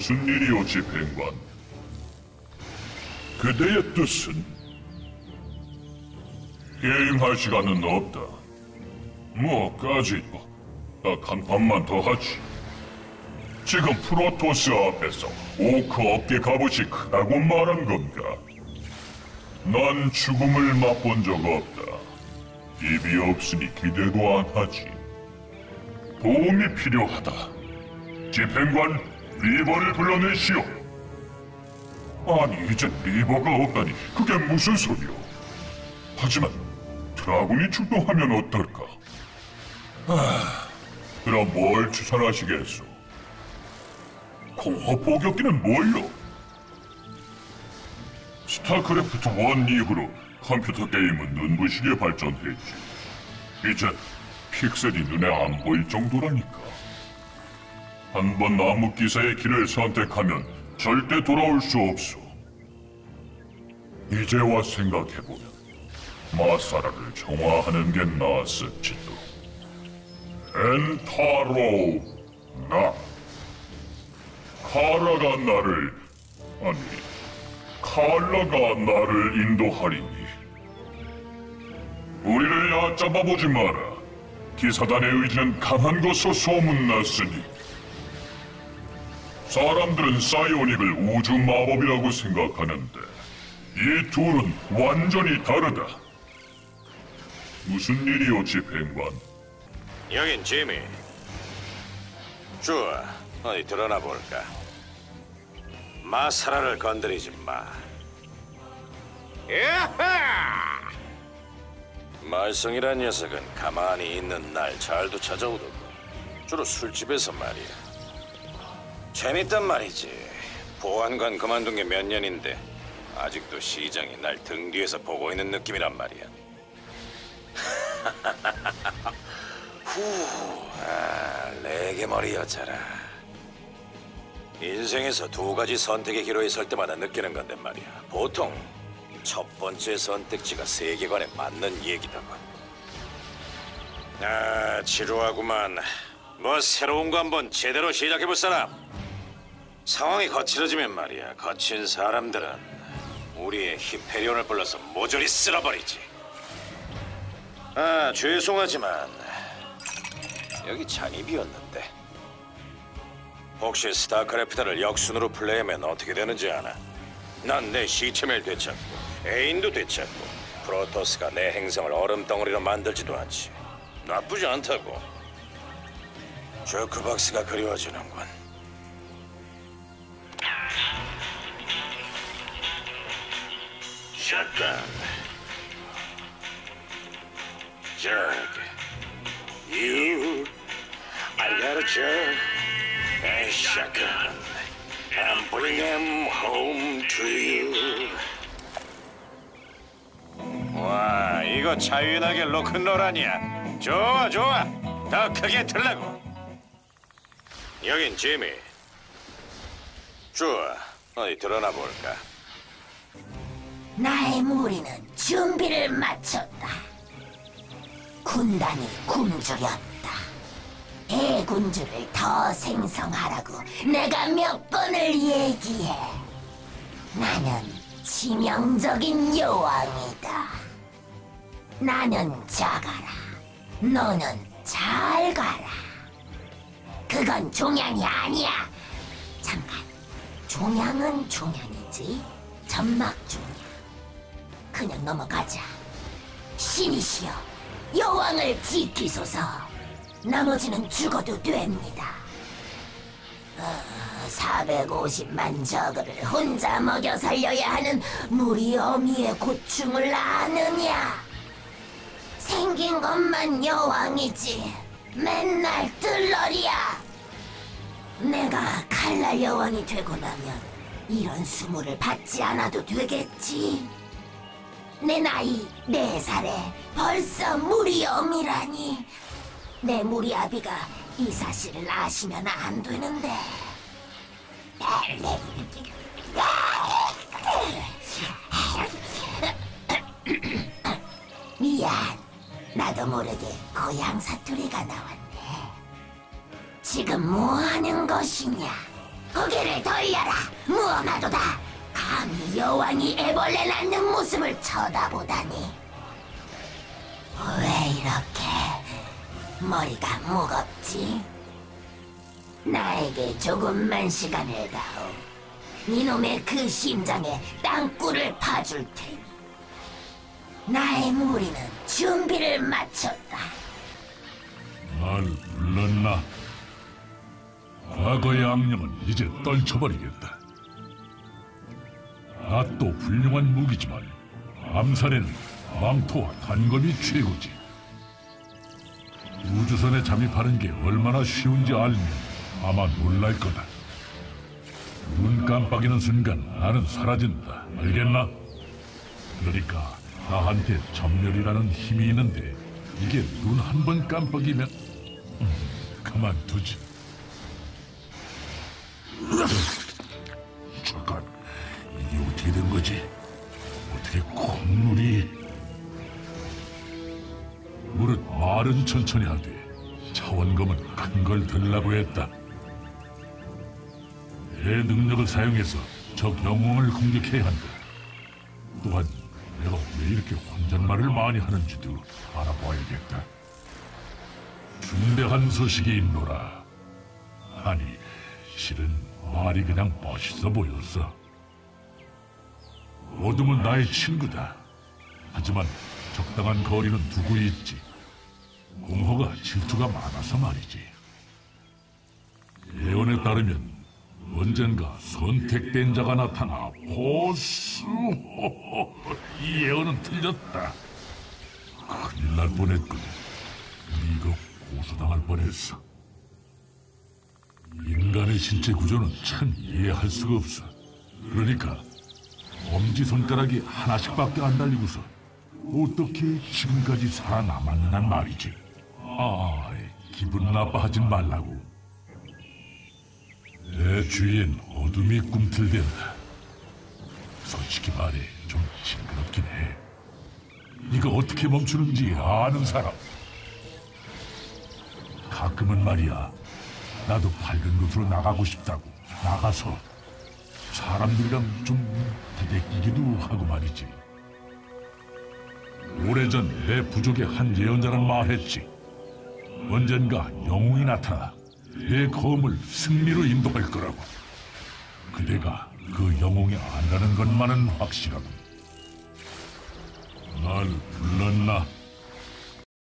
무슨 일이오, 집행관? 그대의 뜻은? 게임할 시간은 없다. 뭐까지 딱 한 판만 더 하지. 지금 프로토스 앞에서 오크 어깨 갑옷이 크다고 말한 건가? 난 죽음을 맛본 적 없다. 입이 없으니 기대도 안 하지. 도움이 필요하다. 집행관 리버를 불러내시오. 아니 이제 리버가 없다니 그게 무슨 소리오? 하지만 드라군이 출동하면 어떨까? 아, 그럼 뭘 추천하시겠소? 공허 포격기는 뭘로? 스타크래프트 1 이후로 컴퓨터 게임은 눈부시게 발전했지. 이제 픽셀이 눈에 안 보일 정도라니까. 한번 나무 기사의 길을 선택하면 절대 돌아올 수 없어. 이제와 생각해보면 마사라를 정화하는 게 나았을지도. 엔타로 나. 카라가 나를 아니 칼라가 나를 인도하리니 우리를 얕잡아 보지 마라 기사단의 의지는 강한 것으로 소문났으니 사람들은 사이오닉을 우주 마법이라고 생각하는데 이 둘은 완전히 다르다 무슨 일이오 집행관 여긴 지미. 좋아, 어디 드러나 볼까? 마사라를 건드리지 마. 야하! 말썽이란 녀석은 가만히 있는 날 잘도 찾아오더군. 주로 술집에서 말이야. 재밌단 말이지. 보안관 그만둔 게 몇 년인데 아직도 시장이 날 등 뒤에서 보고 있는 느낌이란 말이야. 후, 아, 레게 머리 여자라. 인생에서 두 가지 선택의 기로에 설 때마다 느끼는 건데 말이야. 보통 첫 번째 선택지가 세계관에 맞는 얘기다고. 아, 지루하구만. 뭐 새로운 거 한번 제대로 시작해볼 사람? 상황이 거칠어지면 말이야. 거친 사람들은 우리의 히페리온을 불러서 모조리 쓸어버리지. 아, 죄송하지만 여기 잔이 비었는데. 혹시 스타크래프트를 역순으로 플레이하면 어떻게 되는지 아나? 난 내 시체멜 되찾고 애인도 되찾고 프로토스가 내 행성을 얼음덩어리로 만들지도 않지. 나쁘지 않다고. 조크박스가 그리워지는군. 샷건. 저기. You, I got a job, a shotgun, and bring him home to you. 와, 이거 자유나게 로큰롤 아니야? 좋아, 좋아. 더 크게 틀라고. 여긴 지미. 좋아, 어디 드러나 볼까? 나의 무리는 준비를 마쳤다. 군단이 굶주렸다. 대군주를 더 생성하라고 내가 몇 번을 얘기해. 나는 치명적인 여왕이다. 나는 작아라. 너는 잘 가라. 그건 종양이 아니야. 잠깐. 종양은 종양이지. 점막 종양. 그냥 넘어가자. 신이시여, 여왕을 지키소서. 나머지는 죽어도 됩니다. 어, 450만 저그를 혼자 먹여 살려야 하는 무리 어미의 고충을 아느냐? 생긴 것만 여왕이지. 맨날 뜰러리야. 내가 칼날 여왕이 되고 나면 이런 수모를 받지 않아도 되겠지. 내 나이 네 살에 벌써 무리 엄이라니. 내 무리 아비가 이 사실을 아시면 안 되는데. 미안. 나도 모르게 고향 사투리가 나왔네. 지금 뭐 하는 것이냐? 고개를 돌려라 무엄하도다 감히 여왕이 애벌레 낳는 모습을 쳐다보다니 왜 이렇게 머리가 무겁지? 나에게 조금만 시간을 다오 니놈의 그 심장에 땅굴을 파줄 테니 나의 무리는 준비를 마쳤다 날 불렀나? 과거의 악령은 이제 떨쳐버리겠다. 낫도 훌륭한 무기지만 암살에는 망토와 단검이 최고지. 우주선에 잠입하는 게 얼마나 쉬운지 알면 아마 놀랄 거다. 눈 깜빡이는 순간 나는 사라진다. 알겠나? 그러니까 나한테 전멸이라는 힘이 있는데 이게 눈 한 번 깜빡이면 음, 그만두지. 어떻게 된 거지? 어떻게 콧물이... 무릇 말은 천천히 하되 차원검은 큰 걸 들라고 했다. 내 능력을 사용해서 적 영웅을 공격해야 한다. 또한 내가 왜 이렇게 혼잣말을 많이 하는지도 알아봐야겠다. 중대한 소식이 있노라. 아니, 실은 말이 그냥 멋있어 보였어. 어둠은 나의 친구다. 하지만 적당한 거리는 두고 있지. 공허가 질투가 많아서 말이지. 예언에 따르면 언젠가 선택된 자가 나타나 보수. 이 예언은 틀렸다. 큰일 날 뻔했군. 이거 고소당할 뻔했어. 인간의 신체 구조는 참 이해할 수가 없어. 그러니까 엄지 손가락이 하나씩밖에 안 달리고서 어떻게 지금까지 살아남았느란 말이지. 아, 기분 나빠하진 말라고. 내 주위엔 어둠이 꿈틀댄다. 솔직히 말해 좀 징그럽긴 해. 이거 어떻게 멈추는지 아는 사람. 가끔은 말이야. 나도 밝은 곳으로 나가고 싶다고. 나가서 사람들이랑 좀 부대끼기도 하고 말이지. 오래전 내 부족의 한 예언자는 말했지. 언젠가 영웅이 나타나 내 검을 승리로 인도할 거라고. 그대가 그 영웅이 아니라는 것만은 확실하고. 날 불렀나?